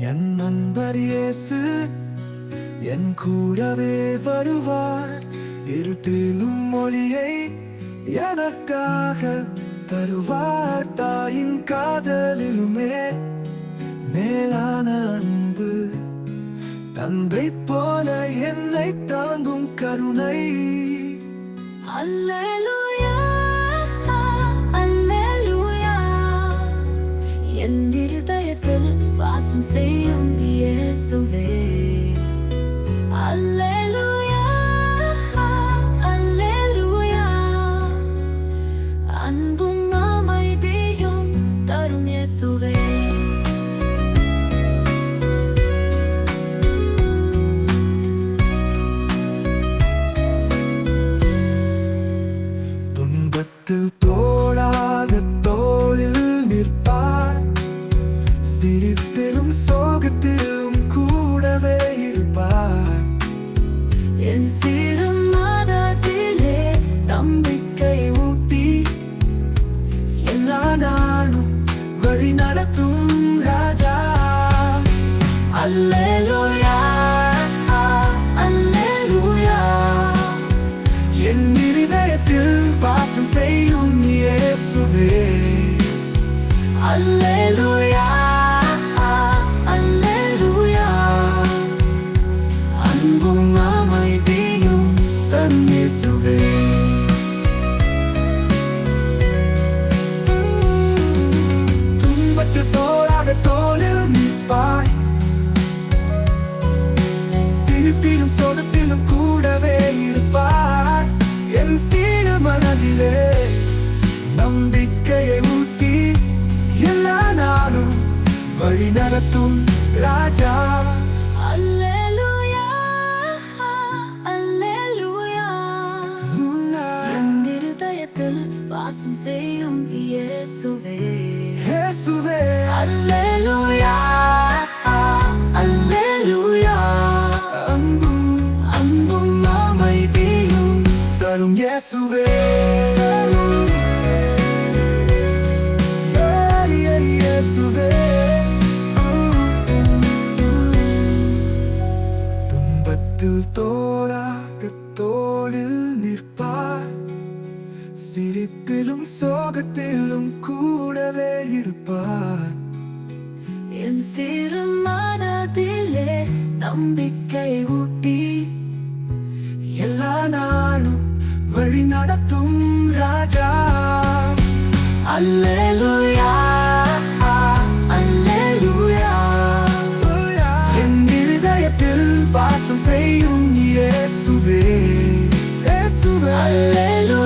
என் நண்பர் இயேசு என் கூடவே வருவார். இருட்டிலும் மொழியை எனக்காக தருவார். தாயின் காதலிலுமே மேலான அன்பு. தந்தை போல என்னை தாங்கும் கருணை. அல்லேலூயா அல்லேலூயா. என் வாசம் செய்யும் அல்லேலூயா அல்லேலூயா அன்பும் அமைதியும் தரும் இயேசுவே துன்பத்தில் தோளாக தோளில் நிற்பார் சிரித்து சோகத்திலும் கூடவே இருப்பார். என் சீரம் மனதிலே நம்பிக்கை ஊட்டி எல்லா நாளும் வழி நடத்தும் ராஜா. அல்ல வாசம் செய்யும் இயேசுவே. அல்ல நம்பிக்கையை ஊட்டி எல்லா நாளும் வழி நடத்தும் ராஜா. வாசம் செய்யும் இயேசுவே. இயேசுவே. அல்லேலூயா அல்லேலூயா. அன்பும் அன்பும் அமைதியும் தரும் இயேசுவே. நம்பிக்கை ஊட்டி எல்லா நாளும் வழி நடத்தும் ராஜா. அல்லேலூயா அல்லேலூயா. என் இருதயத்தில் வாசம் செய்யும் இயேசுவே. இயேசுவே அல்லேலூயா.